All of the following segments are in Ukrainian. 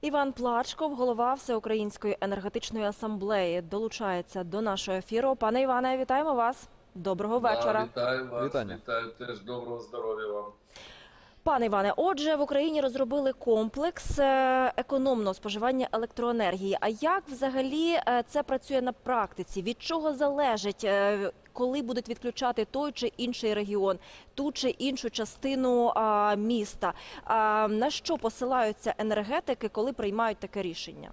Іван Плачков, голова Всеукраїнської енергетичної асамблеї, долучається до нашого ефіру. Пане Іване, вітаємо вас. Доброго вечора. Да, вітаю вас, Вітання. вітаю теж доброго здоров'я вам. Пане Іване, отже, в Україні розробили комплекс е, економного споживання електроенергії. А як взагалі е, це працює на практиці? Від чого залежить, е, коли будуть відключати той чи інший регіон, ту чи іншу частину міста? На що посилаються енергетики, коли приймають таке рішення?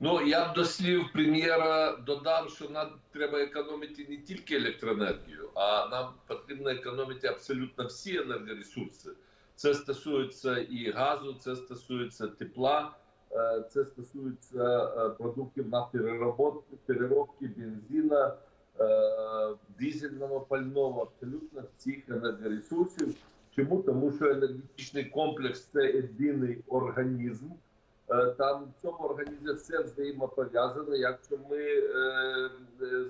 Ну я б до слів прем'єра додав, що нам треба економити не тільки електроенергію, а нам потрібно економити абсолютно всі енергоресурси. Це стосується і газу, це стосується тепла, е, це стосується е, продуктів нафтопереробки, переробки, бензина, е, дизельного пального, абсолютно всіх енергоресурсів. Чому? Тому що енергетичний комплекс це єдиний організм. Е, Там в цьому організмі все взаємопов'язано. Якщо ми е,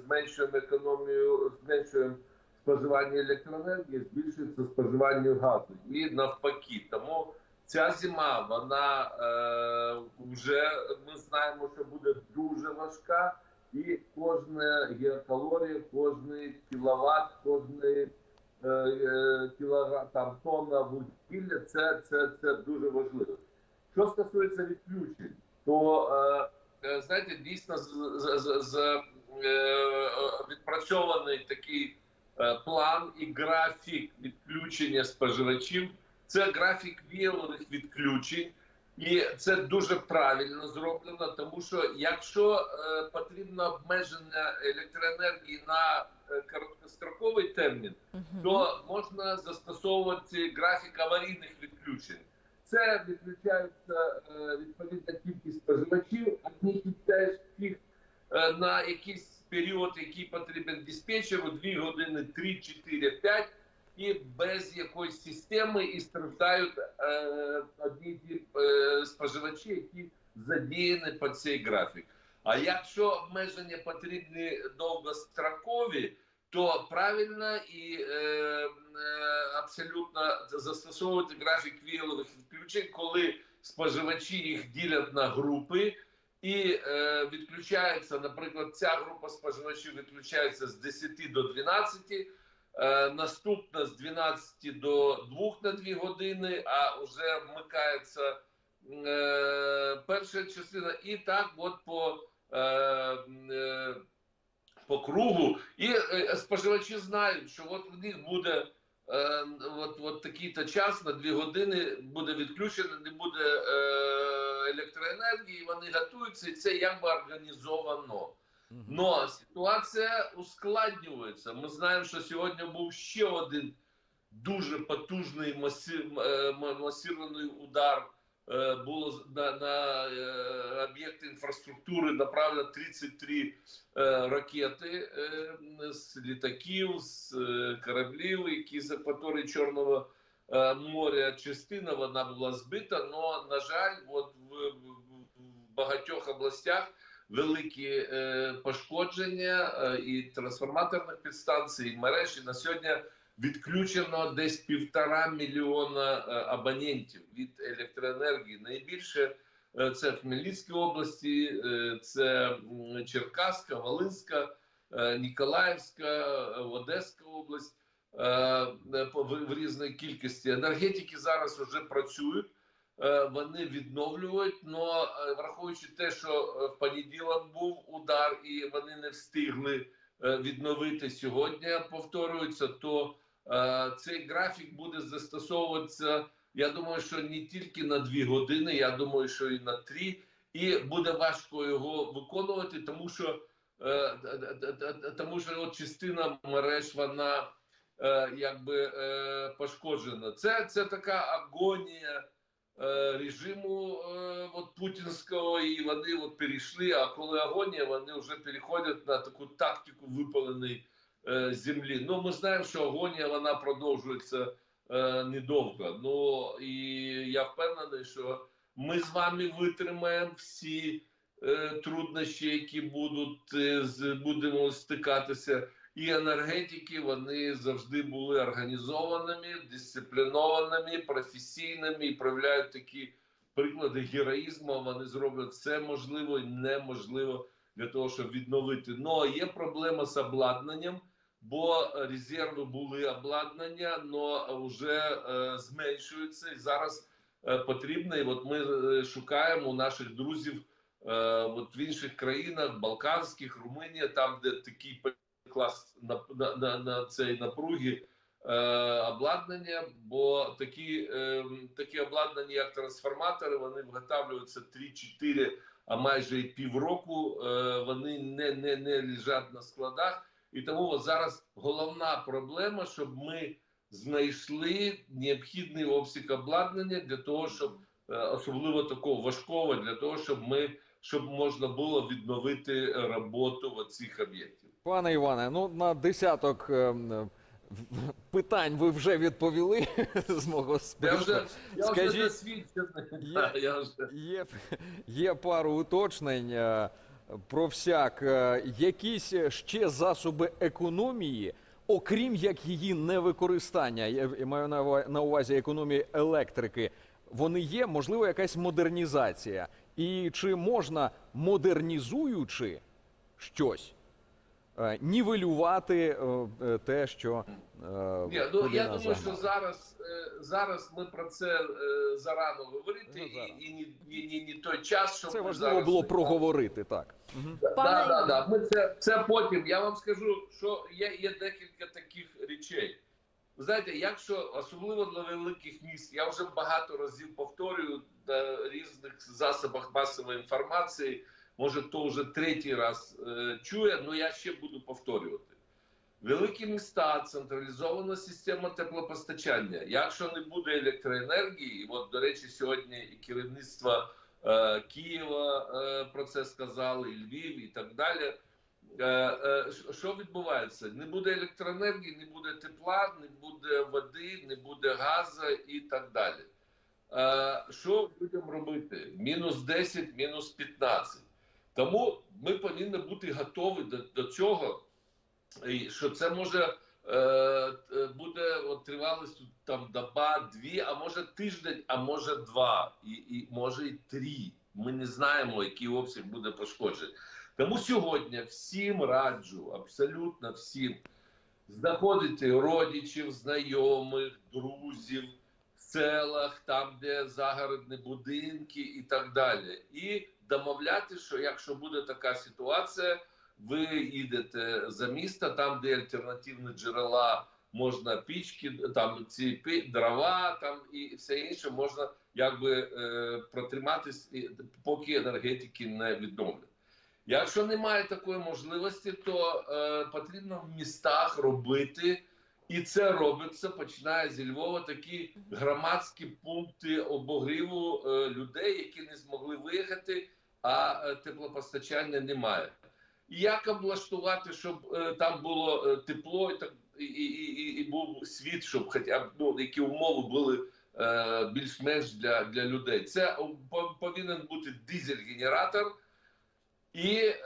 зменшуємо економію, зменшуємо споживання електроенергії, збільшується споживання газу і навпаки. Тому ця зима вона е, вже ми знаємо, що буде дуже важка, і кожна гігакалорія, кожний кіловат, кожний е, кілограм там тонна вугілля, це, це, це дуже важливо. Що стосується відключень, то е, е, знаєте, дійсно з, з, з, з е, відпрацьований такий план і графік відключення споживачів. Це графік віялових відключень, і це дуже правильно зроблено, тому що якщо е, потрібно обмеження електроенергії на короткостроковий термін, то можна застосовувати графік аварійних відключень. Це відключаються е, відповідна кількість споживачів, і теж тих е, на якийсь період, який потрібен диспетчеру, 2 години, 3, 4, 5, і без якоїсь системи і страждають е, одні ті споживачі, які задіяні по цей графік. А якщо обмеження потрібні довгострокові, то правильно і е, е, абсолютно застосовувати графік віялових відключень, коли споживачі їх ділять на групи і е, відключається, наприклад, ця група споживачів відключається з 10 до 12, е, наступна з 12 до 2 на 2 години, а вже вмикається е, перша частина, і так от по. Е, е, по кругу, і е, споживачі знають, що от в них буде е, от, от такий-то час на дві години буде відключено, не буде е, електроенергії, вони готуються, і це якби організовано. Но ситуація ускладнюється. Ми знаємо, що сьогодні був ще один дуже потужний масив, е, масирований удар. Е, Було на, на е, об'єкти інфраструктури направлено 33 е, ракети з літаків, з кораблів, які з акваторії Чорного моря. Частина вона була збита, але, на жаль, от в, багатьох областях великі пошкодження і трансформаторних підстанцій, і мереж. На сьогодні відключено десь півтора мільйона е, абонентів від електроенергії. Найбільше е, це в Хмельницькій області, е, це Черкаська, Волинська, Ніколаївська, Одеська область в різної кількості. Енергетики зараз вже працюють. Вони відновлюють, але враховуючи те, що в понеділок був удар, і вони не встигли відновити сьогодні, повторюється, то цей графік буде застосовуватися. Я думаю, що не тільки на дві години, я думаю, що і на три, і буде важко його виконувати, тому що е, тому що от частина мереж вона е, якби е, пошкоджена. Це, це така агонія е, режиму е, от, путінського, і вони от перейшли. А коли агонія, вони вже переходять на таку тактику випаленої е, землі. Ну, ми знаємо, що агонія вона продовжується е, недовго. Ну і я впевнений, що ми з вами витримаємо всі е, труднощі, які будуть е, будемо стикатися. І енергетики вони завжди були організованими, дисциплінованими, професійними і проявляють такі приклади героїзму. Вони зроблять все можливе і неможливо для того, щоб відновити. Ну а є проблема з обладнанням, бо резерви були обладнання, але вже е, зменшуються і зараз е, потрібно. І от ми е, шукаємо наших друзів от в інших країнах, Балканських, Румунія, там, де такий клас на, на, на, на цей напруги. Обладнання, бо такі, такі обладнання, як трансформатори, вони виготовлюються 3-4, а майже і півроку. Вони не, не, не лежать на складах. І тому зараз головна проблема, щоб ми знайшли необхідний обсяг обладнання для того, щоб е, особливо такого важкого, для того, щоб ми щоб можна було відновити роботу в цих об'єктів. Пане Іване, ну на десяток е, в- питань ви вже відповіли з мого Я списку. вже, я вже Скажіть, є- я вже. Є, є пару уточнень. Про всяк, Е, якісь ще засоби економії, окрім як її невикористання, я маю на увазі економії електрики, вони є, можливо, якась модернізація. І чи можна, модернізуючи щось, нівелювати е, е, те, що е, Ні, ну я думаю, що зараз, е, зараз ми про це е, зарано говорити, Ну, зараз. і, і ні, ні, ні, той час, щоб це важливо зараз- було проговорити так. Да, Пане да, да. Ми це, це потім. Я вам скажу, що є, є декілька таких речей. Ви знаєте, якщо особливо для великих міст, я вже багато разів повторюю на різних засобах масової інформації. Може, хто вже третій раз е, чує, але я ще буду повторювати. Великі міста, централізована система теплопостачання. Якщо не буде електроенергії, і от, до речі, сьогодні і керівництво е, Києва е, про це сказали, і Львів, і так далі. Що відбувається? Не буде електроенергії, не буде тепла, не буде води, не буде газу і так далі. Що людям робити? Мінус 10, мінус 15. Тому ми повинні бути готові до, до цього, і що це може е, е, буде от, там доба, дві, а може тиждень, а може два, і, і може і три. Ми не знаємо, який обсяг буде пошкоджений. Тому сьогодні всім раджу, абсолютно всім, знаходити родичів, знайомих, друзів в селах, там, де загородні будинки і так далі. І домовляти, що якщо буде така ситуація, ви їдете за місто, там, де альтернативні джерела, можна пічки, там ці дрова, там і все інше можна якби е, протриматись, поки енергетики не відновлять. Якщо немає такої можливості, то е, потрібно в містах робити, і це робиться, починає зі Львова такі громадські пункти обогріву е, людей, які не змогли виїхати, а е, теплопостачання немає. Як облаштувати, щоб е, там було е, тепло і так і, і, і, був світ, щоб хоча б ну, які умови були більш-менш для, для людей. Це повинен бути дизель-генератор і е,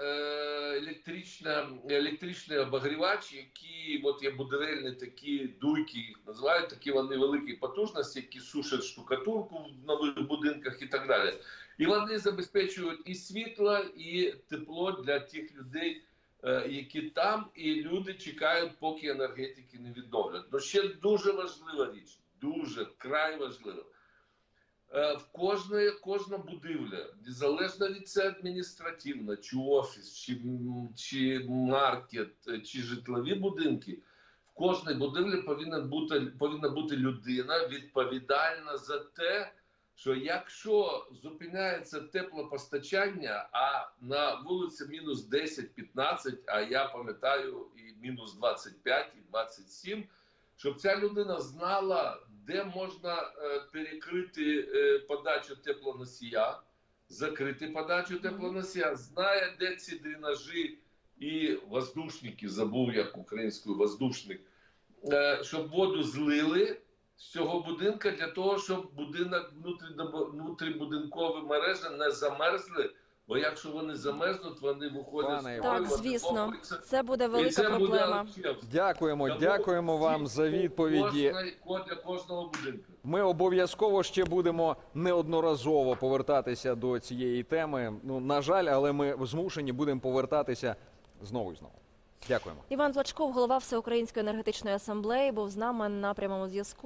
електрична, електричний обогрівач, які от є будівельні такі дуйки, їх називають такі вони великі потужності, які сушать штукатурку в нових будинках і так далі. І вони забезпечують і світло, і тепло для тих людей, е, які там, і люди чекають, поки енергетики не відновлять. Ну ще дуже важлива річ, дуже край важлива. Е, В кожної кожна будівля, незалежно від це адміністративна, чи офіс, чи, чи маркет, е, чи житлові будинки, в кожній будівлі повинна бути, повинна бути людина відповідальна за те, що якщо зупиняється теплопостачання, а на вулиці мінус 10-15, а я пам'ятаю і мінус 25, і 27, щоб ця людина знала, де можна е, перекрити е, подачу теплоносія, закрити подачу теплоносія, знає, де ці дренажі і воздушники, забув як українською воздушник, е, щоб воду злили з цього будинка для того, щоб будинок внутрі- внутрібудинкові мережі не замерзли Бо якщо вони замерзнуть, вони виходять Пане з Іване. Так, звісно, це буде велика це проблема. Дякуємо, Тому дякуємо вам за відповіді. ко- Для кожного будинку. Ми обов'язково ще будемо неодноразово повертатися до цієї теми. Ну на жаль, але ми змушені будемо повертатися знову і знову. Дякуємо. Іван Плачков, голова Всеукраїнської енергетичної асамблеї, був з нами на прямому зв'язку.